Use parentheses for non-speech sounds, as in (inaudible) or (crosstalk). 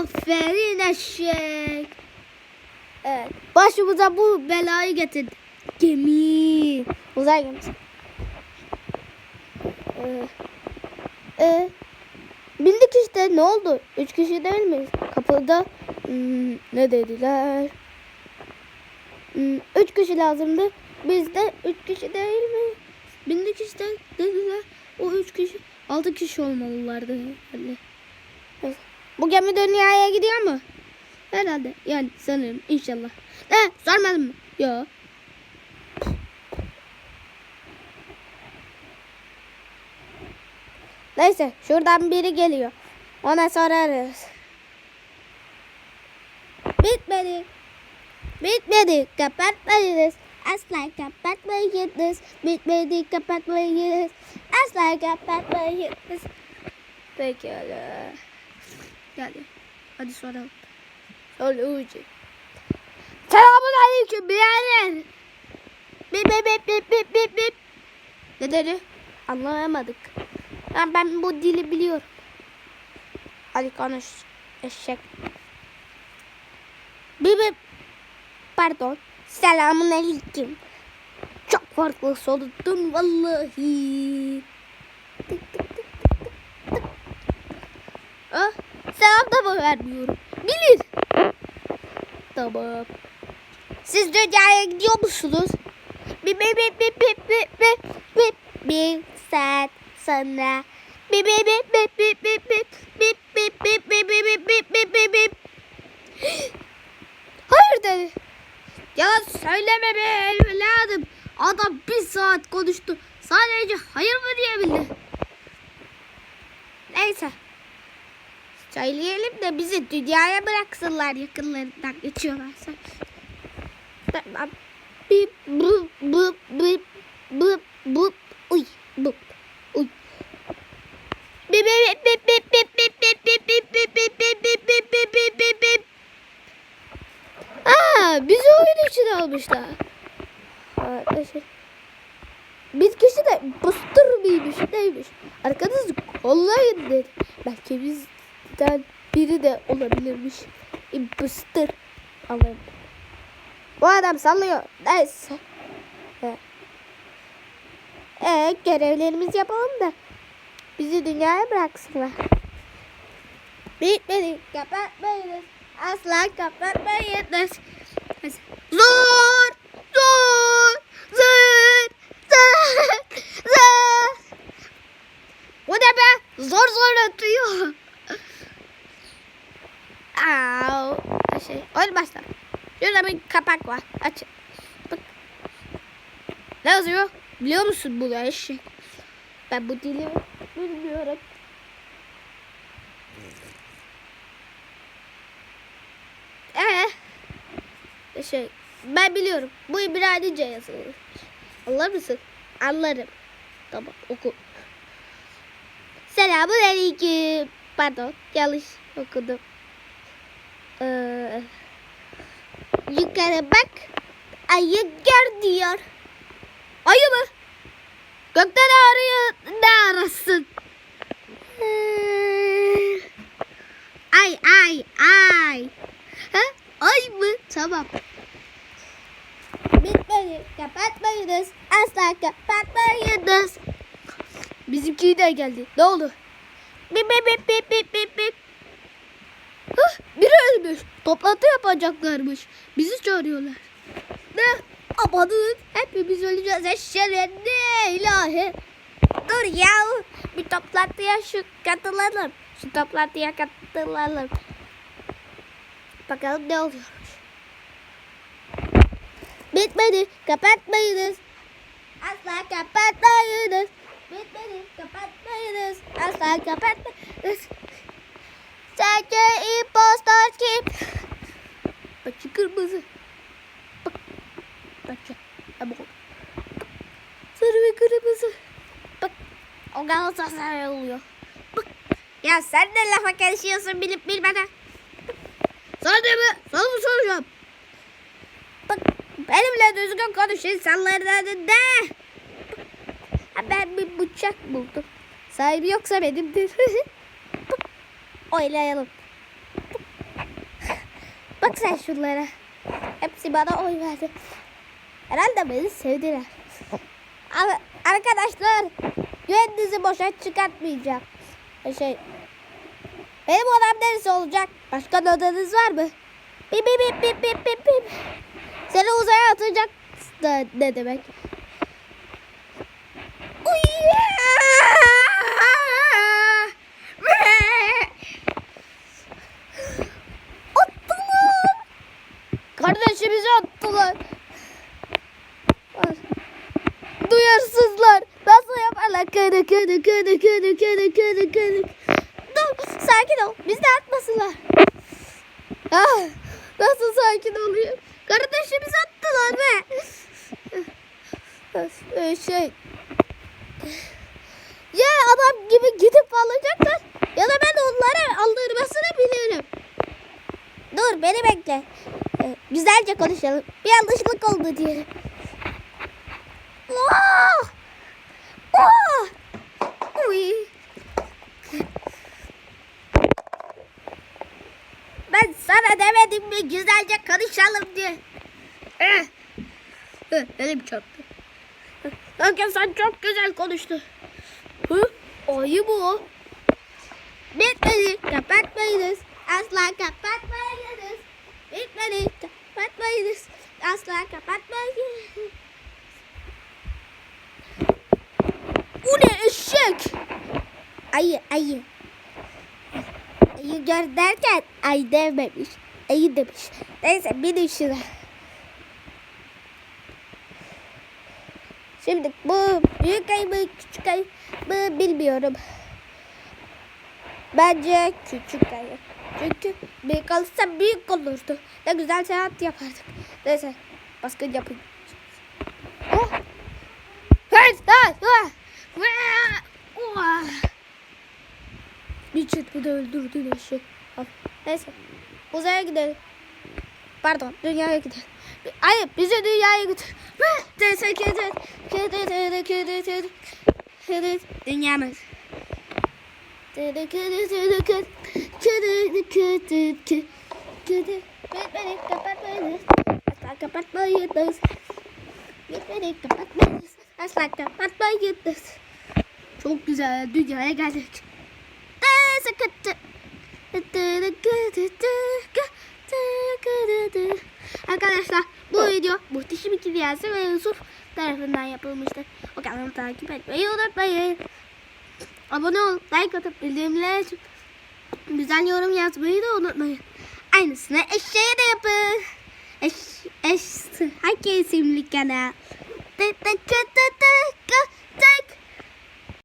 Aferin eşek. Evet. Başımıza bu belayı getirdi. Gemi. Uzay gemisi. Ee, e, bildik işte ne oldu? Üç kişi değil miyiz? Kapıda hmm, ne dediler? Hmm, üç kişi lazımdı. Biz de üç kişi değil mi? Bindik işte dediler. O üç kişi altı kişi olmalılardı herhalde. Bu gemi dünyaya gidiyor mu? Herhalde. Yani sanırım inşallah. Ne? Sormadın mı? Yok. Neyse şuradan biri geliyor. Ona sorarız. Bitmedi. Bitmedi. Kapatmayınız. Asla kapatmayınız. Bitmedi. Kapatmayınız. Asla kapatmayınız. Pekala. Geldi. Hadi soralım. Sorucu. Selamun aleyküm birader. Bip bip bip bip bip bip bip. Ne dedi? Anlayamadık. Ben, ben bu dili biliyorum. Hadi konuş. Eşek. Bip bip. Pardon. Selamun aleyküm. Çok farklı sordun vallahi. Tık tık tık tık tık tık. Ah, selam da mı vermiyorum? Bilir. Tamam. Siz dünyaya gidiyor musunuz? Bir bir bir bir bir bir bir bir bir saat sonra bir bir bir bir bir bir bir bir bir bir bir bir bir bir bir bir Hayır dedi. Ya söyleme be evladım. Adam bir saat konuştu. Sadece hayır mı diyebildi. Neyse. Söyleyelim de bizi dünyaya bıraksınlar yakınlarından geçiyorlarsa. Tamam. Bip bu bu bip bu bu uy bu uy. Bip bip bip bip bip bip bip bip bip bip bip bip bip bip bip bip bip bip. Aa, bizi oyun için almışlar. Arkadaşlar. Bir kişi de booster mıymış neymiş? Arkadaşlar kollayın dedi. Belki bizden biri de olabilirmiş. Imposter. Anladım. Bu adam sallıyor. Neyse. Evet. Ee, görevlerimizi yapalım da bizi dünyaya bıraksınlar. Bitmedi. Kapatmayınız. Asla kapatmayınız. Zor! Şurada bir kapak var. Aç. Bak. Ne yazıyor? Biliyor musun bunu eşek? Ben bu dili bilmiyorum. Ee, şey, ben biliyorum. Bu İbranice yazılır. Anlar mısın? Anlarım. Tamam oku. Selamun aleyküm. Pardon yanlış okudum. Ee, yukarı bak. Ayı gör diyor. Ayı mı? Gökten arıyor ne arasın? Ee, Ay ay ay. Ha? Ay mı? Tamam. Bitmedi. Kapatmayınız. Asla kapatmayınız. Bizimki de geldi. Ne oldu? Bip bip bip bip bip bip ölmüş. Toplantı yapacaklarmış. Bizi çağırıyorlar. Ne? Amanın hepimiz öleceğiz eşeğe ne ilahi. Dur ya. Bir toplantıya şu katılalım. Şu toplantıya katılalım. Bakalım ne oluyormuş. Bitmedi. Kapatmayınız. Asla kapatmayınız. Bitmedi. Kapatmayınız. Asla kapatmayınız. Sence impostor kim? Bak şu kırmızı. Bak. Bak şu. Ama. Sarı ve kırmızı. Bak. O Galatasaray oluyor. Bak. Ya sen de lafa karışıyorsun bilip bilmeden. Sana ne mi? Sana mı soracağım? Bak benimle düzgün konuş insanların önünde. Ha, ben bir bıçak buldum. Sahibi yoksa benimdir. (laughs) Oylayalım. Bak, sen şunlara. Hepsi bana oy verdi. Herhalde beni sevdiler. Ama arkadaşlar güveninizi boşa çıkartmayacağım. Şey, benim odam neresi olacak? Başka odanız var mı? Bip bip bip bip bip bip. Seni uzaya atacak ne demek? Uy! Attılar. Kardeşimizi attılar. Duyarsızlar. Kıdı kıdı kıdı kıdı kıdı kıdı kıdı. Dur sakin ol. Bizi de atmasınlar. Ah, nasıl sakin olayım? Kardeşimizi attılar be. Ee, şey. Ya adam gibi gidip alacaklar ya da ben onlara aldırmasını bilirim. Dur beni bekle. Ee, güzelce konuşalım. Bir yanlışlık oldu diyelim. Oh! Oh! Uy. Ben sana demedim mi güzelce konuşalım diye. Eh. Eh, Elim çarptı. Herkes sen çok güzel konuştu. Hı? Ayı bu. Bitmedi. Kapatmayınız. Asla kapatmayınız. Bitmedi. Kapatmayınız. Asla kapatmayınız. Bu ne eşek? Ayı ayı. Ayı gör derken ay dememiş. Ayı demiş. Neyse bir şuna. Şimdi bu büyük ayı mı küçük ayı mı bilmiyorum. Bence küçük ayı. Çünkü büyük alırsa büyük olurdu. Ne güzel seyahat yapardık. Neyse baskın yapın. Oh. Vaa! Bir çırpıda öldürdün eşi. Neyse. Uzaya gidelim. Pardon dünyaya gidelim. Hayır bizi dünyaya götür. Dünyamız. Beni kapatmayınız. Asla kapatmayınız. Beni kapatmayınız. Asla kapatmayınız. Çok güzel dünyaya geldik. Kedi. Arkadaşlar bu video muhteşem iki diyası ve Yusuf tarafından yapılmıştır. O kanalı takip etmeyi unutmayın. Abone ol, like atıp bildirimleri açıp güzel yorum yazmayı da unutmayın. Aynısını eşeğe de yapın. Eş, eş, Haki isimli kanal.